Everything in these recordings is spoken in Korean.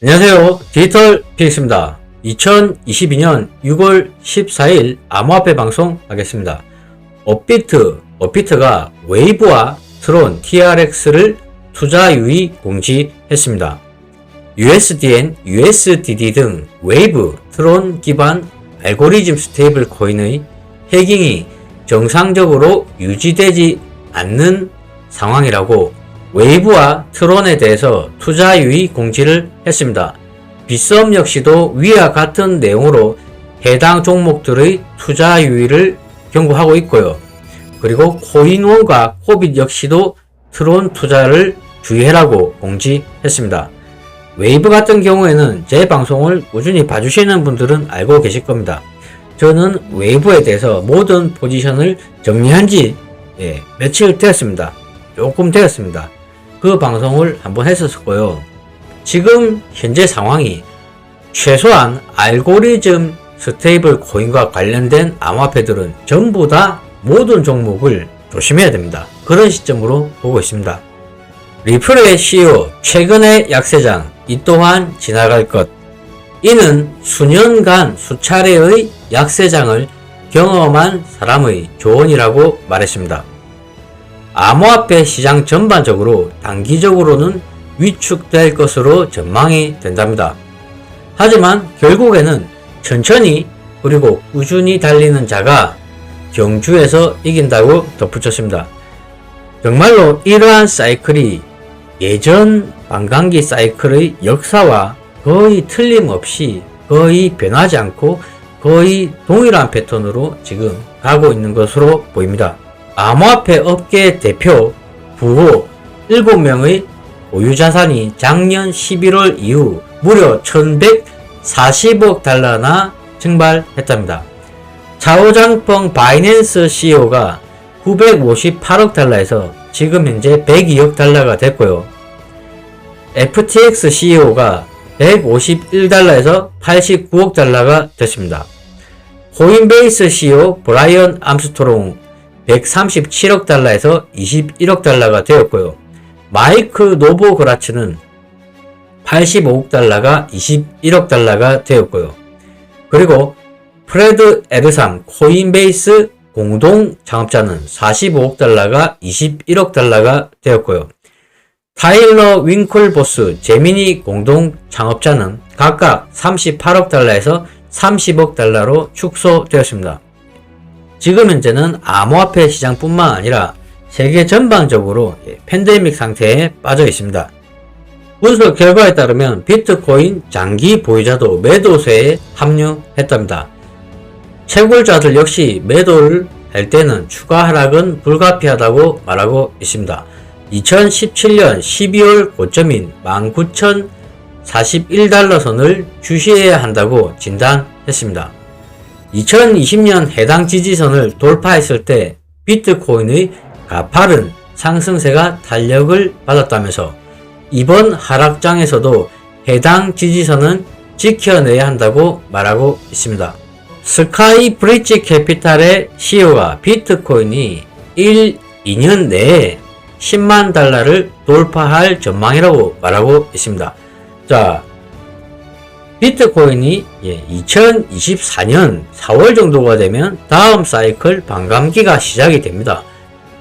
안녕하세요. 디지털 PX입니다. 2022년 6월 14일 암호화폐 방송 하겠습니다. 업비트, 업비트가 웨이브와 트론 TRX를 투자 유의 공지했습니다. USDN, USDD 등 웨이브, 트론 기반 알고리즘 스테이블 코인의 해깅이 정상적으로 유지되지 않는 상황이라고 웨이브와 트론에 대해서 투자 유의 공지를 했습니다. 빗썸 역시도 위와 같은 내용으로 해당 종목들의 투자 유의를 경고하고 있고요. 그리고 코인원과 코빗 역시도 트론 투자를 주의해라고 공지했습니다. 웨이브 같은 경우에는 제 방송을 꾸준히 봐주시는 분들은 알고 계실 겁니다. 저는 웨이브에 대해서 모든 포지션을 정리한 지 예, 며칠 되었습니다. 조금 되었습니다. 그 방송을 한번 했었고요. 지금 현재 상황이 최소한 알고리즘 스테이블 코인과 관련된 암호화폐들은 전부 다 모든 종목을 조심해야 됩니다. 그런 시점으로 보고 있습니다. 리플의 CEO 최근의 약세장 이 또한 지나갈 것. 이는 수년간 수차례의 약세장을 경험한 사람의 조언이라고 말했습니다. 암호화폐 시장 전반적으로 단기적으로는 위축될 것으로 전망이 된답니다. 하지만 결국에는 천천히 그리고 꾸준히 달리는 자가 경주에서 이긴다고 덧붙였습니다. 정말로 이러한 사이클이 예전 반감기 사이클의 역사와 거의 틀림없이 거의 변하지 않고 거의 동일한 패턴으로 지금 가고 있는 것으로 보입니다. 암호화폐 업계 대표 부호 7명의 보유 자산이 작년 11월 이후 무려 1140억 달러나 증발했답니다. 차오장펑 바이낸스 CEO가 958억 달러에서 지금 현재 102억 달러가 됐고요. FTX CEO가 151달러에서 89억 달러가 됐습니다. 코인베이스 CEO 브라이언 암스트롱 137억 달러에서 21억 달러가 되었고요. 마이크 노보그라츠는 85억 달러가 21억 달러가 되었고요. 그리고 프레드 에르삼 코인베이스 공동 창업자는 45억 달러가 21억 달러가 되었고요. 타일러 윙클보스 제미니 공동 창업자는 각각 38억 달러에서 30억 달러로 축소되었습니다. 지금 현재는 암호화폐 시장뿐만 아니라 세계 전반적으로 팬데믹 상태에 빠져 있습니다. 분석 결과에 따르면 비트코인 장기 보유자도 매도세에 합류했답니다. 채굴자들 역시 매도를 할 때는 추가 하락은 불가피하다고 말하고 있습니다. 2017년 12월 고점인 19,041달러 선을 주시해야 한다고 진단했습니다. 2020년 해당 지지선을 돌파했을 때 비트코인의 가파른 상승세가 탄력을 받았다면서 이번 하락장에서도 해당 지지선은 지켜내야 한다고 말하고 있습니다. 스카이 브릿지 캐피탈의 CEO가 비트코인이 1, 2년 내에 10만 달러를 돌파할 전망이라고 말하고 있습니다. 자, 비트코인이 2024년 4월 정도가 되면 다음 사이클 반감기가 시작이 됩니다.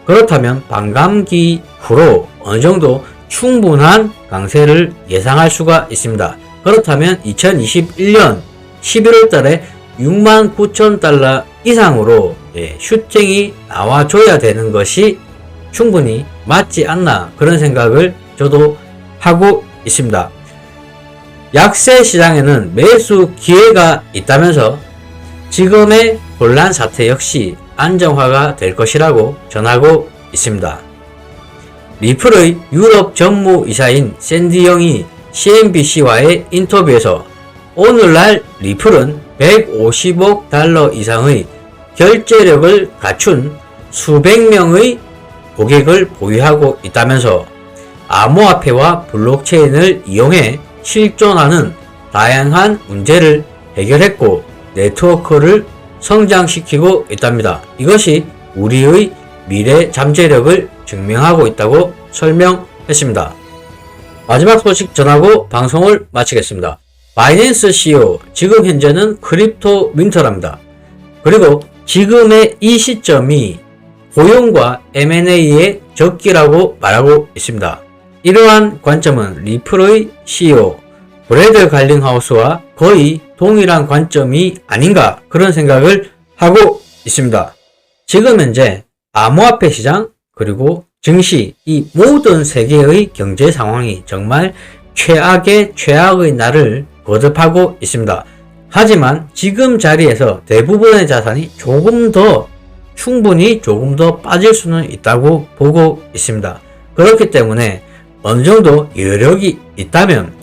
그렇다면 반감기 후로 어느 정도 충분한 강세를 예상할 수가 있습니다. 그렇다면 2021년 11월 달에 6만 9천 달러 이상으로 예, 슈팅이 나와줘야 되는 것이 충분히 맞지 않나 그런 생각을 저도 하고 있습니다. 약세 시장에는 매수 기회가 있다면서 지금의 혼란 사태 역시 안정화가 될 것이라고 전하고 있습니다. 리플의 유럽 전무이사인 샌디 영이 CNBC와의 인터뷰에서 오늘날 리플은 150억 달러 이상의 결제력을 갖춘 수백 명의 고객을 보유하고 있다면서 암호화폐와 블록체인을 이용해 실존하는 다양한 문제를 해결했고 네트워크를 성장시키고 있답니다. 이것이 우리의 미래 잠재력을 증명하고 있다고 설명했습니다. 마지막 소식 전하고 방송을 마치겠습니다. 바이낸스 CEO 지금 현재는 크립토 윈터랍니다. 그리고 지금의 이 시점이 고용과 M&A의 적기라고 말하고 있습니다. 이러한 관점은 리플의 CEO 브래드 갈링하우스와 거의 동일한 관점이 아닌가 그런 생각을 하고 있습니다. 지금 현재 암호화폐 시장 그리고 증시 이 모든 세계의 경제 상황이 정말 최악의 최악의 날을 거듭하고 있습니다. 하지만 지금 자리에서 대부분의 자산이 조금 더 충분히 조금 더 빠질 수는 있다고 보고 있습니다. 그렇기 때문에 어느 정도 여력이 있다면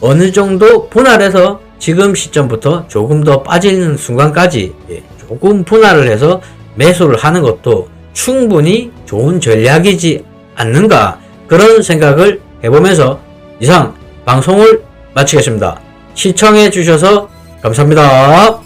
어느 정도 분할해서 지금 시점부터 조금 더 빠지는 순간까지 예, 조금 분할을 해서 매수를 하는 것도 충분히 좋은 전략이지 않는가 그런 생각을 해보면서 이상 방송을 마치겠습니다. 시청해 주셔서 감사합니다.